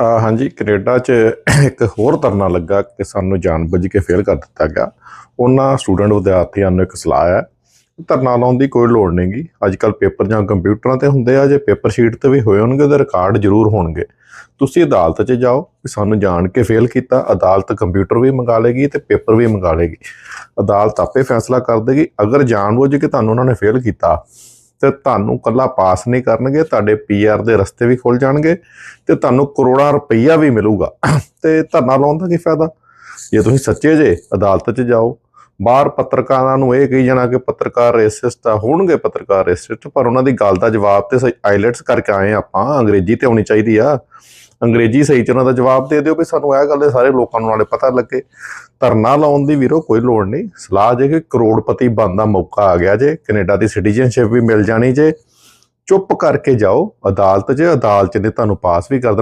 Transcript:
ਹਾਂਜੀ, ਕੈਨੇਡਾ 'ਚ ਇੱਕ ਹੋਰ ਧਰਨਾ ਲੱਗਾ ਕਿ ਸਾਨੂੰ ਜਾਣਬੁੱਝ ਕੇ ਫੇਲ ਕਰ ਦਿੱਤਾ ਗਿਆ। ਉਹਨਾਂ ਸਟੂਡੈਂਟ ਵਿਦਿਆਰਥੀਆਂ ਨੂੰ ਇੱਕ ਸਲਾਹ ਹੈ। ਧਰਨਾ ਲਾਉਣ ਦੀ ਕੋਈ ਲੋੜ ਨਹੀਂਗੀ ਅੱਜ ਕੱਲ ਪੇਪਰ ਜਾਂ ਕੰਪਿਊਟਰਾਂ ਤੇ ਹੁੰਦੇ ਆ। ਜੇ ਪੇਪਰ ਸ਼ੀਟ ਤੇ ਵੀ ਹੋਏ ਹੋਣਗੇ, ਉਹਦੇ ਰਿਕਾਰਡ ਜ਼ਰੂਰ ਹੋਣਗੇ। ਤੁਸੀਂ ਅਦਾਲਤ 'ਚ ਜਾਓ ਕਿ ਸਾਨੂੰ ਜਾਣ ਕੇ ਫੇਲ ਕੀਤਾ। ਅਦਾਲਤ ਕੰਪਿਊਟਰ ਵੀ ਮੰਗਾ ਲੇਗੀ ਤੇ ਪੇਪਰ ਵੀ ਮੰਗਾ ਲੇਗੀ। ਅਦਾਲਤ ਆਪੇ ਫੈਸਲਾ ਕਰ ਦੇਗੀ। ਅਗਰ ਜਾਣਬੁੱਝ ਕੇ ਤੁਹਾਨੂੰ ਉਹਨਾਂ ਨੇ ਫੇਲ ਕੀਤਾ ਤੇ ਤੁਹਾਨੂੰ ਕੱਲਾ ਪਾਸ ਨਹੀਂ ਕਰਨਗੇ, ਤੁਹਾਡੇ ਪੀਆਰ ਦੇ ਰਸਤੇ ਵੀ ਖੁੱਲ ਜਾਣਗੇ ਤੇ ਤੁਹਾਨੂੰ ਕਰੋੜਾਂ ਰੁਪਈਆ ਵੀ ਮਿਲੂਗਾ। ਤੇ ਧਰਨਾ ਲਾਉਣ ਦਾ ਕੀ ਫਾਇਦਾ? ਜੇ ਤੁਸੀਂ ਸੱਚੇ ਜੇ, ਅਦਾਲਤ 'ਚ ਜਾਓ ਬਾਹਰ ਪੱਤਰਕਾਰਾਂ ਨੂੰ ਇਹ ਕਹੀ ਜਾਣਾ ਕਿ ਪੱਤਰਕਾਰ ਰੇਸਿਸਟ ਆ, ਹੋਣਗੇ ਪੱਤਰਕਾਰ ਰੇਸਿਸਟ ਪਰ ਉਹਨਾਂ ਦੀ ਗੱਲ ਦਾ ਜਵਾਬ ਤੇ ਆਈਲੈਟਸ ਕਰਕੇ ਆਏ ਆਪਾਂ, ਅੰਗਰੇਜ਼ੀ ਤੇ ਆਉਣੀ ਚਾਹੀਦੀ ਆ। ਅੰਗਰੇਜ਼ੀ ਸਹੀ ਚ ਉਹਨਾਂ ਦਾ ਜਵਾਬ ਦੇ ਦਿਓ ਵੀ ਸਾਨੂੰ ਇਹ ਗੱਲ ਦੇ ਸਾਰੇ ਲੋਕਾਂ ਨੂੰ ਨਾਲੇ ਪਤਾ ਲੱਗੇ। ਧਰਨਾ ਲਾਉਣ ਦੀ ਵੀਰੋ ਕੋਈ ਲੋੜ ਨਹੀਂ। ਸਲਾਹ ਜੇ ਕਿ ਕਰੋੜਪਤੀ ਬਣਨ ਦਾ ਮੌਕਾ ਆ ਗਿਆ ਜੇ, ਕੈਨੇਡਾ ਦੀ ਸਿਟੀਜ਼ਨਸ਼ਿਪ ਵੀ ਮਿਲ ਜਾਣੀ ਜੇ। ਚੁੱਪ ਕਰਕੇ ਜਾਓ, ਅਦਾਲਤ 'ਚ ਅਦਾਲਤ ਨੇ, ਤੁਹਾਨੂੰ ਪਾਸ ਵੀ ਕਰ ਦੇਣਾ।